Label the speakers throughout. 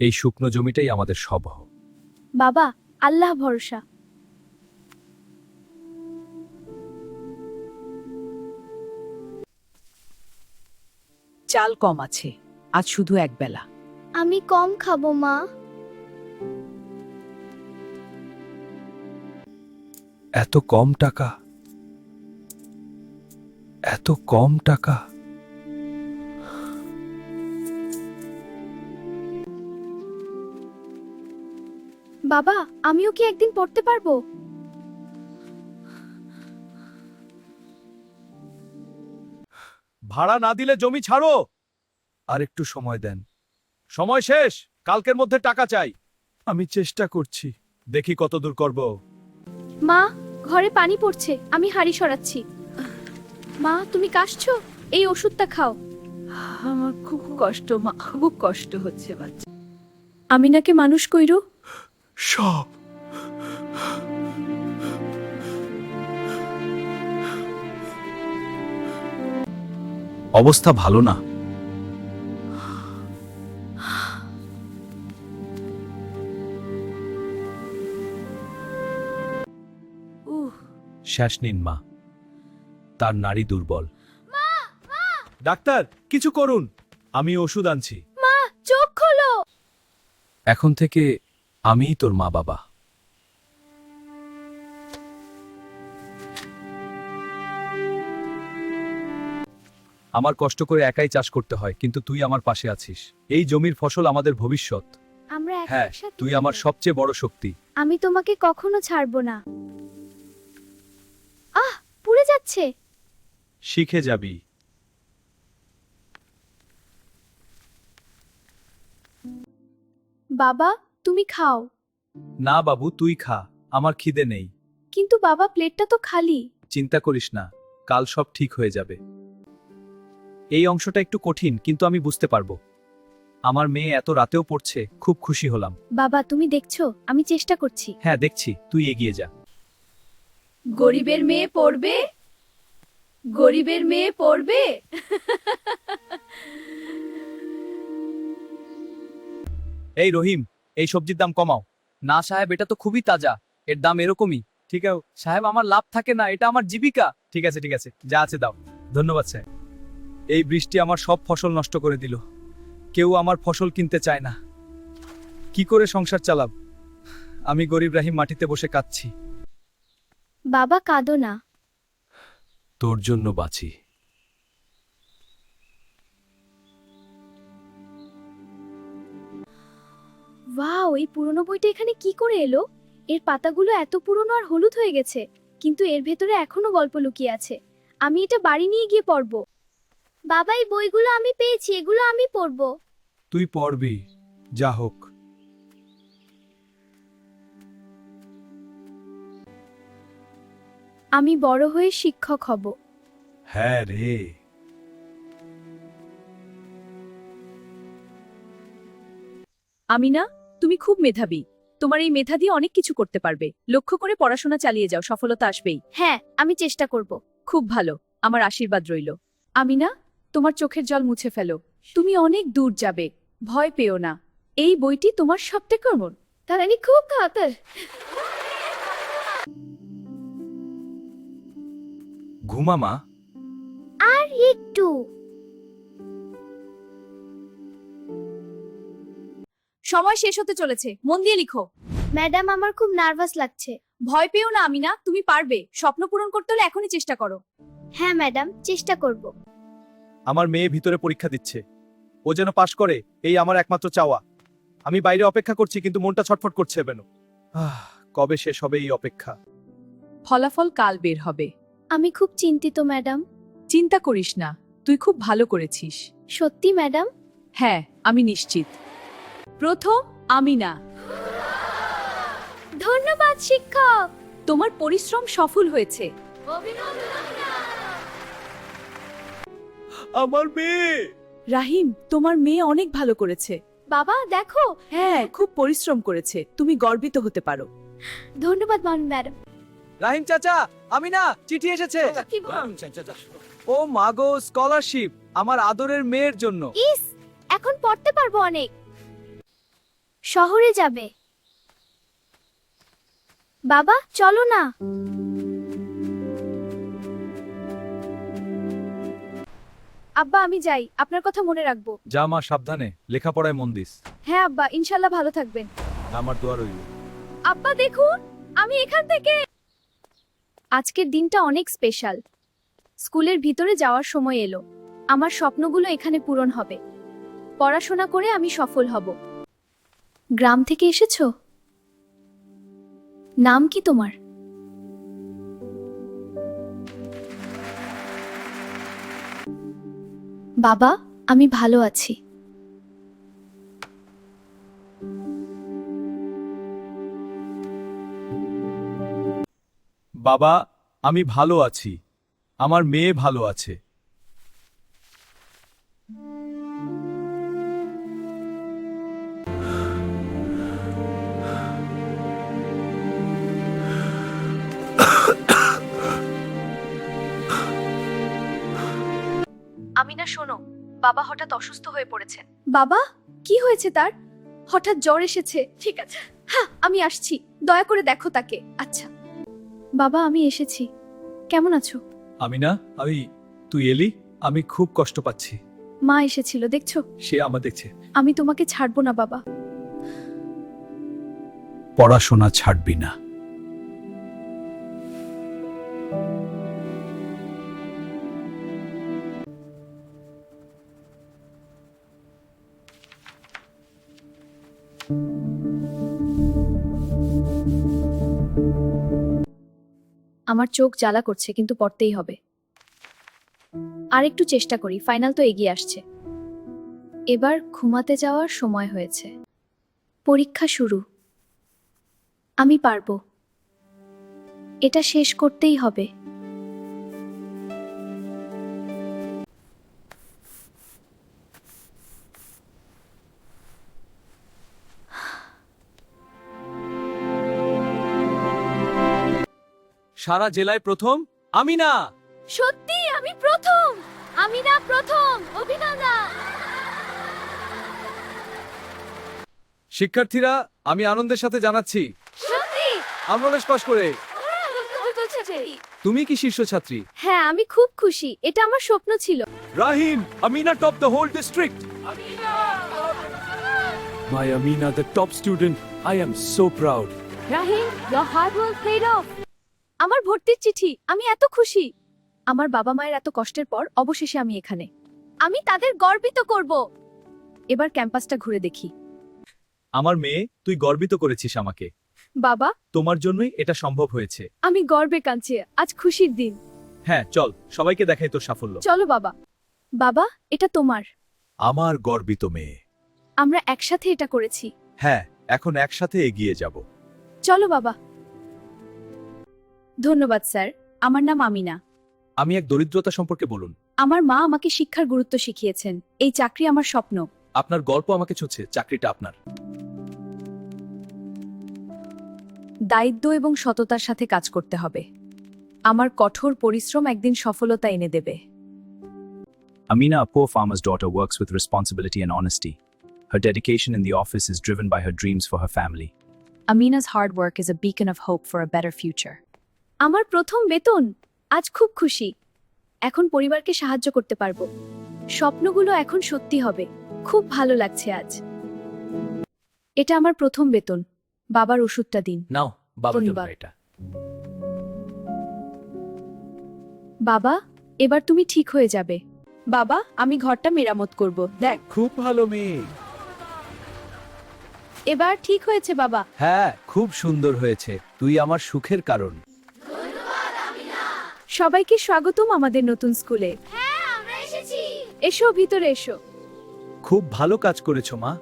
Speaker 1: এই শুকনো জমিটাই আমাদের সব
Speaker 2: বাবা আল্লাহ ভরসা।
Speaker 3: চাল কম আছে আজ শুধু একবেলা
Speaker 2: আমি কম খাব মা।
Speaker 1: এত কম টাকা এত কম টাকা।
Speaker 2: বাবা আমিও কি একদিন পড়তে পারব?
Speaker 1: ভাড়া না দিলে জমি ছাড়ো। আর একটু সময় দেন। সময় শেষ কালকের মধ্যে টাকা চাই। আমি চেষ্টা করছি। দেখি কত দূর করব।
Speaker 2: মা ঘরে পানি পড়ছে আমি হাড়ি সরাচ্ছি। মা তুমি কাশছো? এই ওষুধটা খাও।
Speaker 3: আমার খুব কষ্ট মা খুব কষ্ট হচ্ছে বাচ্চা।
Speaker 2: আমিনাকে মানুষ কইরো?
Speaker 1: সব। অবস্থা ভালো না।
Speaker 3: উহ।
Speaker 1: শ্বাস নিন মা। তার নারী দুর্বল। ডাক্তার কিছু করুন। আমি ওষুধ আনছি।
Speaker 2: মা চোখ খোলো।
Speaker 1: এখন থেকে আমিই তোর মা বাবা। আমার কষ্ট করে একাই চাষ করতে হয় কিন্তু তুই আমার পাশে আছিস। এই জমির ফসল আমাদের ভবিষ্যৎ।
Speaker 2: আমরা
Speaker 1: হ্যাঁ
Speaker 2: একসাথে
Speaker 1: তুই আমার সবচেয়ে বড় শক্তি।
Speaker 2: আমি তোমাকে কখনো ছাড়বো না। আহ পুড়ে যাচ্ছে।
Speaker 1: শিখে যাবি।
Speaker 2: বাবা তুমি খাও।
Speaker 1: না বাবু তুই খা আমার খিদে নেই।
Speaker 2: কিন্তু বাবা প্লেটটা তো খালি।
Speaker 1: চিন্তা করিস না কাল সব ঠিক হয়ে যাবে। এই অংশটা একটু কঠিন কিন্তু আমি বুঝতে পারব। আমার মেয়ে এত রাতেও পড়ছে খুব খুশি হলাম।
Speaker 2: বাবা তুমি দেখছ? আমি চেষ্টা করছি।
Speaker 1: হ্যাঁ দেখছি তুই এগিয়ে যা।
Speaker 2: গরিবের মেয়ে পড়বে? গরিবের মেয়ে পড়বে?
Speaker 1: এই রহিম এই সবজির দাম কমাও। না সাহেব এটা তো খুবই তাজা। এর দাম এরকমই। ঠিক আছে? সাহেব আমার লাভ থাকে না এটা আমার জীবিকা। ঠিক আছে ঠিক আছে যা আছে দাও। ধন্যবাদ স্যার। এই বৃষ্টি আমার সব ফসল নষ্ট করে দিল। কেউ আমার ফসল কিনতে চায় না। কি করে সংসার চালাব? আমি গরিব রাহিম মাটিতে বসে কাঁদছি।
Speaker 2: বাবা কাঁদো না।
Speaker 1: তোর জন্য বাঁচি।
Speaker 2: ওয়াও এই পুরনো বইটা এখানে কি করে এলো? এর পাতাগুলো এত পুরনো আর হলুদ হয়ে গেছে কিন্তু এর ভেতরে এখনও গল্প লুকিয়ে আছে। আমি এটা বাড়ি নিয়ে গিয়ে পড়ব। বাবা এই বইগুলো আমি পেয়েছি এগুলো আমি পড়ব।
Speaker 1: তুই পড়বি যা হোক।
Speaker 2: আমি বড় হয়ে শিক্ষক হব।
Speaker 1: হ্যাঁ রে।
Speaker 3: আমিনা তুমি খুব মেধাবী। তোমার এই মেধা দিয়ে অনেক কিছু করতে পারবে। লক্ষ্য করে পড়াশোনা চালিয়ে যাও সফলতা আসবেই।
Speaker 2: হ্যাঁ আমি চেষ্টা করব।
Speaker 3: খুব ভালো আমার আশীর্বাদ রইল। আমিনা তোমার চোখের জল মুছে ফেলো। তুমি অনেক দূর যাবে ভয় পেও না। এই বইটি তোমার সবটা কেমন?
Speaker 2: তার আমি খুব খাতার
Speaker 1: ঘুমামা
Speaker 2: আর একটু।
Speaker 3: সময় শেষ হতে চলেছে। মন দিয়ে লিখো।
Speaker 2: ম্যাডাম আমার খুব নার্ভাস লাগছে।
Speaker 3: ভয় পেও না আমিনা। তুমি পারবে। স্বপ্ন পূরণ করতে হলে এখনই চেষ্টা করো।
Speaker 2: হ্যাঁ ম্যাডাম চেষ্টা করব।
Speaker 1: আমার মেয়ে ভিতরে পরীক্ষা দিচ্ছে। ও যেন পাশ করে এই আমার একমাত্র চাওয়া। আমি বাইরে অপেক্ষা করছি কিন্তু মনটা ছটফট করছে বেন কবে শেষ হবে এই অপেক্ষা?
Speaker 3: ফলাফল কাল বের হবে।
Speaker 2: আমি খুব চিন্তিত ম্যাডাম।
Speaker 3: চিন্তা করিস না। তুই খুব ভালো করেছিস।
Speaker 2: সত্যি ম্যাডাম?
Speaker 3: হ্যাঁ আমি নিশ্চিত। প্রথম আমিনা।
Speaker 2: ধন্যবাদ শিক্ষক।
Speaker 3: তোমার পরিশ্রম সফল হয়েছে।
Speaker 1: আমার মেয়ে।
Speaker 3: রাহিম তোমার মেয়ে অনেক ভালো করেছে।
Speaker 2: বাবা দেখো।
Speaker 3: হ্যাঁ খুব পরিশ্রম করেছে। তুমি গর্বিত হতে পারো।
Speaker 2: ধন্যবাদ ম্যাডাম।
Speaker 1: রাহিম চাচা আমি না চিঠি এসেছে। ও মাগো স্কলারশিপ আমার আদরের মেয়ের জন্য।
Speaker 2: ইস এখন পড়তে পারব অনেক।
Speaker 3: শহরে যাবে। বাবা চলো না।
Speaker 2: আব্বা আমি যাই। আপনার কথা মনে রাখব।
Speaker 1: যা মা সাবধানে। লেখাপড়ায় মন দিস।
Speaker 2: হ্যাঁ আব্বা ইনশাল্লাহ ভালো থাকবেন।
Speaker 1: আমার দোয়া রইল।
Speaker 2: আব্বা দেখুন আমি এখান থেকে
Speaker 3: আজকের দিনটা অনেক স্পেশাল। স্কুলের ভিতরে যাওয়ার সময় এলো। আমার স্বপ্নগুলো এখানে পূরণ হবে। পড়াশোনা করে আমি সফল হব। গ্রাম থেকে এসেছ? নাম কি তোমার? বাবা, আমি ভালো আছি।
Speaker 1: বাবা, আমি ভালো আছি। আমার মেয়ে ভালো আছে।
Speaker 2: বাবা হঠাৎ অসুস্থ হয়ে পড়েছেন
Speaker 3: বাবা? কি হয়েছে তার? হঠাৎ জ্বর এসেছে। ঠিক আছে। হ্যাঁ আমি আসছি। দয়া করে দেখো তাকে। আচ্ছা। বাবা আমি এসেছি। কেমন আছো?
Speaker 1: আমি না আমি তুই এলি? আমি খুব কষ্ট পাচ্ছি।
Speaker 3: মা এসেছিল দেখছ?
Speaker 1: সে আমার দেখছে।
Speaker 3: আমি তোমাকে ছাড়বো না বাবা।
Speaker 1: পড়াশোনা ছাড়বি না।
Speaker 3: আমার চোখ জ্বালা করছে, কিন্তু পড়তেই হবে। আর একটু চেষ্টা করি, ফাইনাল তো এগিয়ে আসছে। এবার ঘুমাতে যাওয়ার সময় হয়েছে। পরীক্ষা শুরু। আমি পারব। এটা শেষ করতেই হবে।
Speaker 1: সারা জেলায় প্রথম? আমি না
Speaker 3: সত্যি আমি প্রথম! আমি না প্রথম অভিনন্দন
Speaker 1: শিক্ষার্থীরা আমি আনন্দের সাথে জানাচ্ছি।
Speaker 3: সত্যি?
Speaker 1: আমরা পাশ করে। তুমি কি শীর্ষ ছাত্রী
Speaker 3: হ্যাঁ আমি খুব খুশি। এটা আমার স্বপ্ন ছিল।
Speaker 1: Rahim Amina top the whole district. My Amina, the top student. I am so proud.
Speaker 3: Rahim your hard work paid off আমার ভর্তির চিঠি আমি এত খুশি। আমার বাবা মায়ের এত কষ্টের পর অবশেষে আমি এখানে। আমি তাদের গর্বিত করব। এবার ক্যাম্পাসটা ঘুরে দেখি।
Speaker 1: আমার মেয়ে তুই গর্বিত করেছিস আমাকে।
Speaker 3: বাবা?
Speaker 1: তোমার জন্যই এটা সম্ভব হয়েছে।
Speaker 3: আমি গর্বে কাঁদছি আজ খুশির দিন।
Speaker 1: হ্যাঁ চল সবাইকে দেখাই তোর সাফল্য।
Speaker 3: চলো বাবা। বাবা এটা তোমার।
Speaker 1: আমার গর্বিত মেয়ে।
Speaker 3: আমরা একসাথে এটা করেছি।
Speaker 1: হ্যাঁ এখন একসাথে এগিয়ে যাব।
Speaker 3: চলো বাবা।
Speaker 2: ধন্যবাদ স্যার আমার নাম আমিনা
Speaker 1: আমি এক দরিদ্রতা সম্পর্কে বলুন
Speaker 2: আমার মা আমাকে শিক্ষার গুরুত্ব শিখিয়েছেন এই চাকরি আমার স্বপ্ন
Speaker 1: আপনার গল্প আমাকে ছুঁচ্ছে চাকরিটা আপনার
Speaker 2: দায়িত্ব এবং সততার সাথে কাজ করতে হবে আমার কঠোর পরিশ্রম একদিন সফলতা এনে দেবে
Speaker 4: Amina, a poor farmer's daughter, works with responsibility and honesty. Her dedication in the office is driven by her dreams for her family.
Speaker 2: Amina's hard work is a beacon of hope for a better future.
Speaker 3: আমার প্রথম বেতন? আজ খুব খুশি। এখন পরিবারকে সাহায্য করতে পারব। স্বপ্নগুলো এখন সত্যি হবে। খুব ভালো লাগছে আজ। এটা আমার প্রথম বেতন। বাবার ওষুধটা দিন।
Speaker 1: নাও বাবার জন্য
Speaker 2: ধন্যবাদ।
Speaker 1: এটা।
Speaker 3: বাবা এবার তুমি ঠিক হয়ে যাবে।
Speaker 2: বাবা আমি ঘরটা মেরামত করব। দেখ।
Speaker 1: খুব ভালো মেয়ে।
Speaker 3: এবার ঠিক হয়েছে বাবা।
Speaker 1: হ্যাঁ খুব সুন্দর হয়েছে। তুই আমার সুখের কারণ।
Speaker 3: সবাইকে স্বাগতম আমাদের নতুন স্কুলে। এসো ভিতরে এসো।
Speaker 1: খুব ভালো কাজ করেছ মা।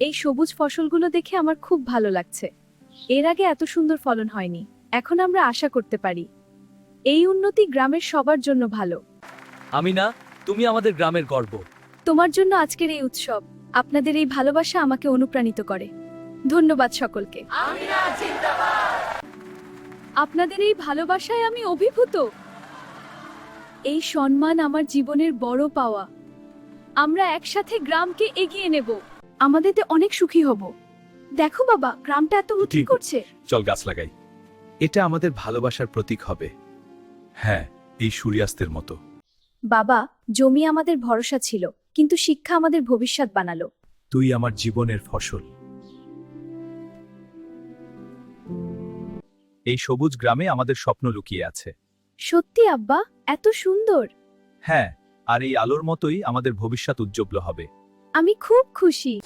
Speaker 3: এই সবুজ ফসলগুলো দেখে আমার খুব ভালো লাগছে। এর আগে এত সুন্দর ফলন হয়নি। এখন আমরা আশা করতে পারি। এই উন্নতি গ্রামের সবার জন্য ভালো।
Speaker 1: আমি না তুমি আমাদের গ্রামের গর্ব।
Speaker 3: তোমার জন্য আজকের এই উৎসব আপনাদের এই ভালোবাসা আমাকে অনুপ্রাণিত করে। ধন্যবাদ সকলকে। আপনাদের এই ভালোবাসায় আমি অভিভূত। এই সম্মান আমার জীবনের বড় পাওয়া। আমরা একসাথে গ্রামকে এগিয়ে নেব। আমাদের তো অনেক সুখী হব। দেখো বাবা গ্রামটা এত উঠি করছে।
Speaker 1: চল গাছ লাগাই। এটা আমাদের ভালোবাসার প্রতীক হবে। হ্যাঁ এই সূর্যাস্তের মতো।
Speaker 3: বাবা জমি আমাদের ভরসা ছিল কিন্তু শিক্ষা আমাদের ভবিষ্যৎ বানালো।
Speaker 1: তুই আমার জীবনের ফসল। এই সবুজ গ্রামে আমাদের স্বপ্ন লুকিয়ে আছে।
Speaker 2: সত্যি আব্বা এত সুন্দর।
Speaker 1: হ্যাঁ আর এই আলোর মতোই আমাদের ভবিষ্যৎ উজ্জ্বল হবে।
Speaker 2: আমি খুব খুশি।